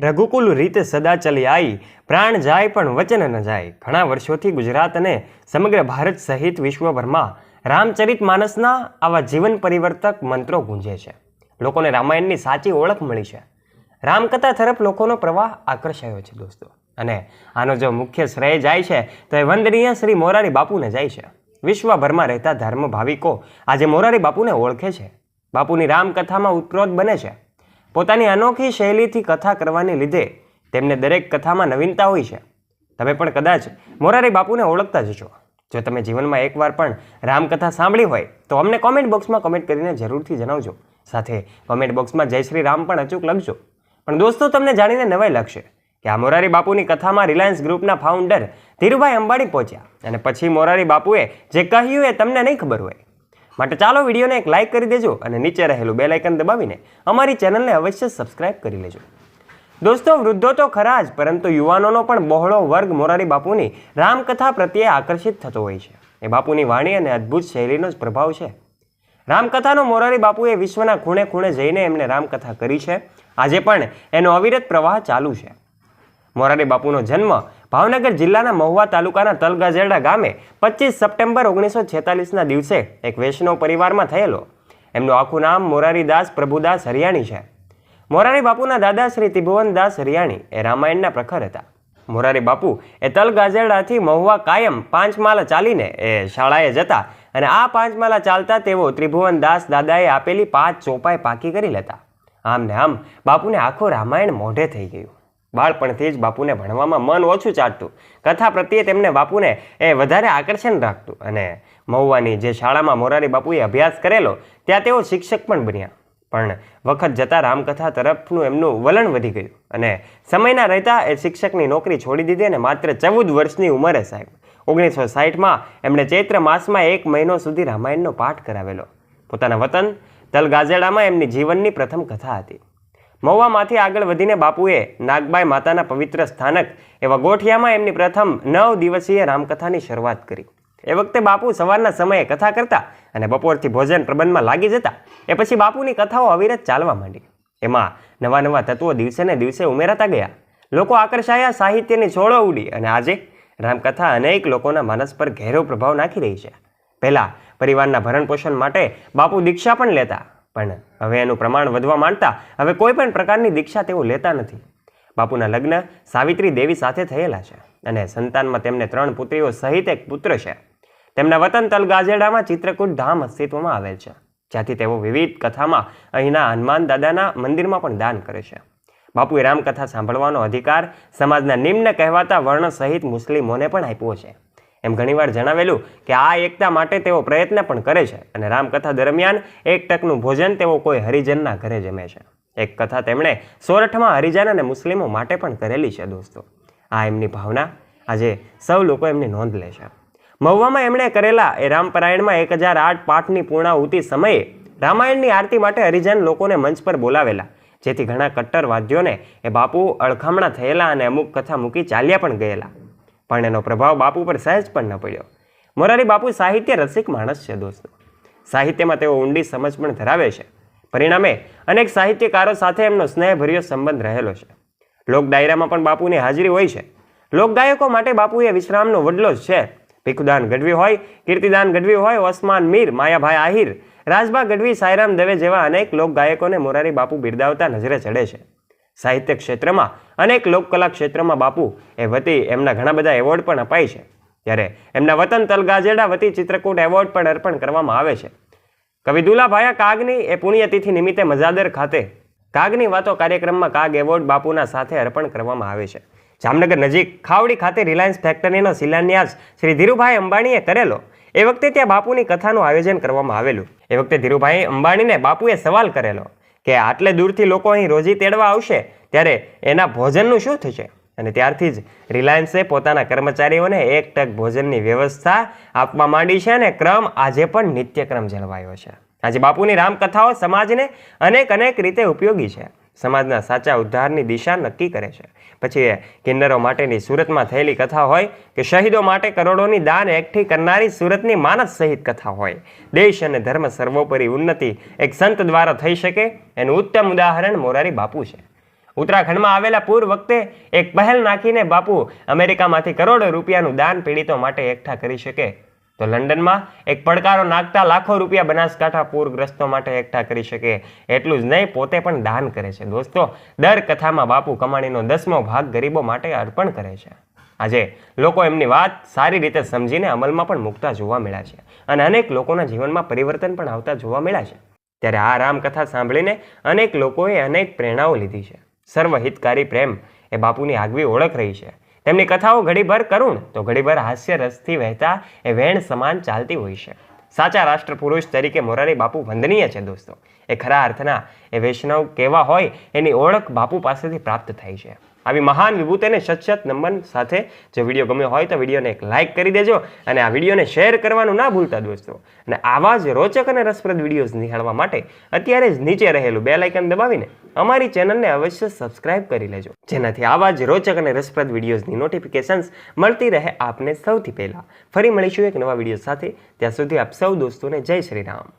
રઘુકુલ રીતે સદા ચલી આવી પ્રાણ જાય પણ વચન ન જાય. ઘણા વર્ષોથી ગુજરાત અને સમગ્ર ભારત સહિત વિશ્વભરમાં રામચરિત માનસના આવા જીવન પરિવર્તક મંત્રો ગુંજે છે. લોકોને રામાયણની સાચી ઓળખ મળી છે. રામકથા તરફ લોકોનો પ્રવાહ આકર્ષાયો છે દોસ્તો. અને આનો જો મુખ્ય શ્રેય જાય છે, તો એ વંદનીય શ્રી મોરારી બાપુને જાય છે. વિશ્વભરમાં રહેતા ધર્મ ભાવિકો આજે મોરારી બાપુને ઓળખે છે. બાપુની રામકથામાં ઉત્પ્રોત બને છે. પોતાની અનોખી શૈલીથી કથા કરવાને લીધે તેમને દરેક કથામાં નવીનતા હોય છે. તમે પણ કદાચ મોરારી બાપુને ઓળખતા જ છો જો તમે જીવનમાં એકવાર પણ રામકથા સાંભળી હોય, તો અમને કોમેન્ટ બોક્સમાં કોમેન્ટ કરીને જરૂરથી જણાવજો. સાથે કોમેન્ટ બોક્સમાં જય શ્રી રામ પણ અચૂક લખજો. પણ દોસ્તો, તમને જાણીને નવાઈ લાગશે કે આ મોરારી બાપુની કથામાં રિલાયન્સ ગ્રુપના ફાઉન્ડર ધીરુભાઈ અંબાણી પહોંચ્યા. અને પછી મોરારી બાપુએ જે કહ્યું એ તમને નહીં ખબર હોય માટે ચાલો વિડીયોને એક લાઇક કરી દેજો અને નીચે રહેલું બે આઇકન દબાવીને અમારી ચેનલને અવશ્ય સબસ્ક્રાઇબ કરી લેજો. દોસ્તો, વૃદ્ધો તો ખરા જ, પરંતુ યુવાનોનો પણ બહોળો વર્ગ મોરારી બાપુની રામકથા પ્રત્યે આકર્ષિત થતો હોય છે. એ બાપુની વાણી અને અદ્ભુત શૈલીનો જ પ્રભાવ છે. રામકથાનો મોરારી બાપુએ વિશ્વના ખૂણે ખૂણે જઈને એમને રામકથા કરી છે. આજે પણ એનો અવિરત પ્રવાહ ચાલુ છે. મોરારી બાપુનો જન્મ ભાવનગર જિલ્લાના મહુવા તાલુકાના તલગાજેરડા ગામે પચીસ સપ્ટેમ્બર ઓગણીસો છેતાલીસના દિવસે એક વૈષ્ણવ પરિવારમાં થયેલો. એમનું આખું નામ મોરારીદાસ પ્રભુદાસ હરિયાણી છે. મોરારી બાપુના દાદા શ્રી ત્રિભુવનદાસ હરિયાણી એ રામાયણના પ્રખર હતા. મોરારી બાપુ એ તલગાજરડાથી મહુવા કાયમ પાંચ માલા ચાલીને એ શાળાએ જતા અને આ પાંચ માલા ચાલતા તેઓ ત્રિભુવનદાસ દાદાએ આપેલી પાંચ ચોપાઈ પાકી કરી લેતા. આમ ને આમ બાપુને આખું રામાયણ મોઢે થઈ ગયું. બાળપણથી જ બાપુને ભણવામાં મન ઓછું ચાટતું. કથા પ્રત્યે તેમને બાપુને એ વધારે આકર્ષણ રાખતું અને મહુવાની જે શાળામાં મોરારી બાપુએ અભ્યાસ કરેલો, ત્યાં તેઓ શિક્ષક પણ બન્યા. પણ વખત જતાં રામકથા તરફનું એમનું વલણ વધી ગયું અને સમયના રહેતા એ શિક્ષકની નોકરી છોડી દીધી અને માત્ર ચૌદ વર્ષની ઉંમરે સાહેબ, ઓગણીસો સાઠમાં એમણે ચૈત્ર માસમાં એક મહિનો સુધી રામાયણનો પાઠ કરાવેલો. પોતાના વતન તલગાજેડામાં એમની જીવનની પ્રથમ કથા હતી. મહુવામાંથી આગળ વધીને બાપુએ નાગબાઈ માતાના પવિત્ર સ્થાનક એવા ગોઠિયામાં એમની પ્રથમ નવ દિવસીય રામકથાની શરૂઆત કરી. એ વખતે બાપુ સવારના સમયે કથા કરતા અને બપોરથી ભોજન પ્રબંધમાં લાગી જતા એ પછી બાપુની કથાઓ અવિરત ચાલવા માંડી. એમાં નવા નવા તત્વો દિવસે ને દિવસે ઉમેરાતા ગયા. લોકો આકર્ષાયા, સાહિત્યની છોડો ઉડી અને આજે રામકથા અનેક લોકોના માનસ પર ઘેરો પ્રભાવ નાખી રહી છે. પહેલાં પરિવારના ભરણપોષણ માટે બાપુ દીક્ષા પણ લેતા પણ હવે એનું પ્રમાણ વધવા માંડતા હવે કોઈ પણ પ્રકારની દીક્ષા તેઓ લેતા નથી. બાપુના લગ્ન સાવિત્રી દેવી સાથે થયેલા છે અને સંતાનમાં તેમને ત્રણ પુત્રીઓ સહિત એક પુત્ર છે. તેમના વતન તલગાજેડામાં ચિત્રકૂટ ધામ અસ્તિત્વમાં આવેલ છે, જ્યાંથી તેઓ વિવિધ કથામાં અહીંના હનુમાન દાદાના મંદિરમાં પણ દાન કરે છે. બાપુએ રામકથા સાંભળવાનો અધિકાર સમાજના નિમ્ન કહેવાતા વર્ણ સહિત મુસ્લિમોને પણ આપ્યો છે. એમ ઘણીવાર જણાવેલું કે આ એકતા માટે તેઓ પ્રયત્ન પણ કરે છે અને રામકથા દરમિયાન એક ટકનું ભોજન તેઓ કોઈ હરિજનના ઘરે જમે છે. એક કથા તેમણે સોરઠમાં હરિજન અને મુસ્લિમો માટે પણ કરેલી છે દોસ્તો. આ એમની ભાવના આજે સૌ લોકો એમની નોંધ લે છે. મહુવામાં એમણે કરેલા એ રામપરાયણમાં એક હજાર આઠ પાઠની પૂર્ણાહુતિ સમયે રામાયણની આરતી માટે હરિજન લોકોને મંચ પર બોલાવેલા, જેથી ઘણા કટ્ટરવાદ્યોને એ બાપુ અળખામણા થયેલા અને અમુક કથા મૂકી ચાલ્યા પણ ગયેલા. પણ એનો પ્રભાવ બાપુ પર સહેજ પણ ન પડ્યો. મોરારી બાપુ સાહિત્ય રસિક માણસ છે દોસ્તો. સાહિત્યમાં તેઓ ઊંડી સમજ પણ ધરાવે છે. પરિણામે અનેક સાહિત્યકારો સાથે એમનો સ્નેહભર્યો સંબંધ રહેલો છે. લોક ડાયરામાં પણ બાપુની હાજરી હોય છે. લોકગાયકો માટે બાપુ એ વિશ્રામનો વડલો જ છે. ભીખુદાન ગઢવી હોય, કીર્તિદાન ગઢવી હોય, ઓસમાન મીર, માયાભાઈ આહિર, રાજભા ગઢવી, સાયરામ દવે જેવા અનેક લોકગાયકોને મોરારી બાપુ બિરદાવતા નજરે ચડે છે. સાહિત્ય ક્ષેત્રમાં અનેક લોકકલા ક્ષેત્રમાં બાપુ એ વતી એમના ઘણા બધા એવોર્ડ પણ અપાય છે. ત્યારે એમના વતન તલગાજેડા વતી ચિત્રકૂટ એવોર્ડ પણ અર્પણ કરવામાં આવે છે. કવિ દુલાભાયા કાગની એ પુણ્યતિથિ નિમિત્તે મજાદર ખાતે કાગની વાતો કાર્યક્રમમાં કાગ એવોર્ડ બાપુના સાથે અર્પણ કરવામાં આવે છે. જામનગર નજીક ખાવડી ખાતે રિલાયન્સ ફેક્ટરીનો શિલાન્યાસ શ્રી ધીરુભાઈ અંબાણીએ કરેલો. એ વખતે ત્યાં બાપુની કથાનું આયોજન કરવામાં આવેલું. એ વખતે ધીરુભાઈ અંબાણીને બાપુએ સવાલ કરેલો. કે આટલે દૂરથી લોકો અહીં રોજી તેડવા આવશે, ત્યારે એના ભોજનનું શું થશે? અને ત્યારથી જ રિલાયન્સે પોતાના કર્મચારીઓને એક ટક ભોજનની વ્યવસ્થા આપવા માંડી છે અને ક્રમ આજે પણ નિત્યક્રમ જળવાયો છે. આજે બાપુની રામકથાઓ સમાજને અનેક અનેક રીતે ઉપયોગી છે. સમાજના સાચા ઉદ્ધારની દિશા નક્કી કરે છે. પછી કિન્નરો માટેની સુરતમાં થયેલી કથા હોય કે શહીદો માટે કરોડોની દાન એકઠી કરનારી સુરતની માનસ સહિત કથા હોય. દેશ અને ધર્મ સર્વોપરી ઉન્નતિ એક સંત દ્વારા થઈ શકે એનું ઉત્તમ ઉદાહરણ મોરારી બાપુ છે. ઉત્તરાખંડમાં આવેલા પૂર વખતે એક પહેલ નાખીને બાપુ અમેરિકામાંથી કરોડો રૂપિયાનું દાન પીડિતો માટે એકઠા કરી શકે તો લંડનમાં એક પડકારો નાખતા લાખો રૂપિયા બનાસકાંઠા પૂરગ્રસ્તો માટે એકઠા કરી શકે એટલું જ નહીં, પોતે પણ દાન કરે છે. દોસ્તો, દર કથામાં બાપુ કમાણીનો દસમો ભાગ ગરીબો માટે અર્પણ કરે છે. આજે લોકો એમની વાત સારી રીતે સમજીને અમલમાં પણ મૂકતા જોવા મળ્યા છે અને અનેક લોકોના જીવનમાં પરિવર્તન પણ આવતા જોવા મળ્યા છે. ત્યારે આ રામકથા સાંભળીને અનેક લોકોએ અનેક પ્રેરણાઓ લીધી છે. સર્વહિતકારી પ્રેમ એ બાપુની આગવી ઓળખ રહી છે. તેમની કથાઓ ઘડીભર કરુણ, તો ઘડીભર હાસ્ય રસથી વહેતા એ વેણ સમાન ચાલતી હોય છે. સાચા રાષ્ટ્રપુરુષ તરીકે મોરારી બાપુ વંદનીય છે દોસ્તો. એ ખરા અર્થના એ વૈષ્ણવ કેવા હોય એની ઓળખ બાપુ પાસેથી પ્રાપ્ત થાય છે. આવી મહાન વિભૂતિને સચત નમન સાથે જો વીડિયો ગમ્યો હોય તો વિડીયોને એક લાઇક કરી દેજો અને આ વિડીયોને શેર કરવાનું ના ભૂલતા દોસ્તો. અને આવા જ રોચક અને રસપ્રદ વિડીયોઝ નિહાળવા માટે અત્યારે જ નીચે રહેલું બે લાઇકન દબાવીને અમારી ચેનલને અવશ્ય સબસ્ક્રાઇબ કરી લેજો. જેનાથી આવા જ રોચક અને રસપ્રદ વિડીયોઝની નોટિફિકેશન્સ મળતી રહે આપને સૌથી પહેલાં. ફરી મળીશું એક નવા વીડિયો સાથે. ત્યાં સુધી આપ સૌ દોસ્તોને જય શ્રી રામ.